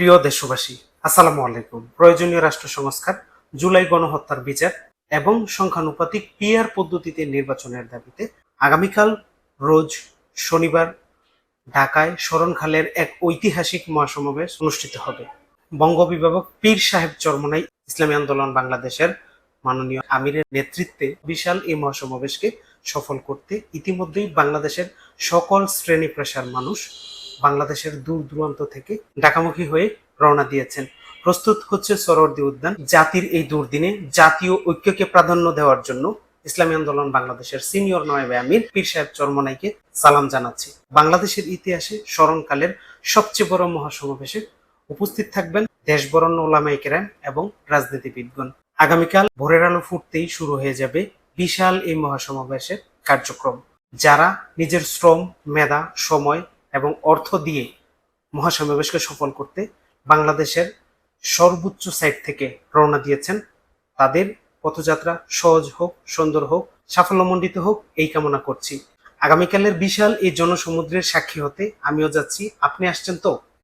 প্রিয় দেশবাসী, আসসালামু আলাইকুম। প্রয়োজনীয় রাষ্ট্র সংস্কার, জুলাই গণহত্যার বিচার এবং সংখ্যানুপাতিক পিআর পদ্ধতিতে নির্বাচনের দাবিতে আগামীকাল রোজ শনিবার ঢাকায় শরণখালের এক ঐতিহাসিক মহাসমাবেশ অনুষ্ঠিত হবে। বঙ্গবিভাবক পীর সাহেব চরমনাই ইসলামী আন্দোলন বাংলাদেশের মাননীয় আমিরের নেতৃত্বে বিশাল এই মহাসমাবেশকে সফল করতে ইতিমধ্যেই বাংলাদেশের সকল শ্রেণি পেশার মানুষ বাংলাদেশের দূর দূরান্ত থেকে ঢাকামুখী হয়ে রওনা দিয়েছেন। প্রস্তুত হচ্ছে সরোয়ার্দী উদ্যান। জাতির এই দুর্দিনে জাতীয় ঐক্যকে প্রাধান্য দেওয়ার জন্য ইসলামী আন্দোলন বাংলাদেশের সিনিয়র নয়েবে আমির পীর সাহেব চরমনাইকে সালাম জানাচ্ছি। বাংলাদেশের ইতিহাসে স্মরণকালের সবচেয়ে বড় মহাসমাবেশে উপস্থিত থাকবেন দেশবরণ্য ওলামাই কেরাম এবং রাজনীতিবিদগণ। আগামীকাল ভোরের আলো ফুটতেই শুরু হয়ে যাবে বিশাল এই মহাসমাবেশের কার্যক্রম। যারা নিজের শ্রম, মেধা, সময় এবং অর্থ দিয়ে মহাসমাবেশকে সফল করতে বাংলাদেশের সর্বোচ্চ সাইট থেকে রওনা দিয়েছেন তাদের পথযাত্রা সহজ হোক, সুন্দর হোক, সাফল্যমণ্ডিত হোক, এই কামনা করছি। আগামীকালের বিশাল এই জনসমুদ্রের সাক্ষী হতে আমিও যাচ্ছি। আপনি আসছেন তো?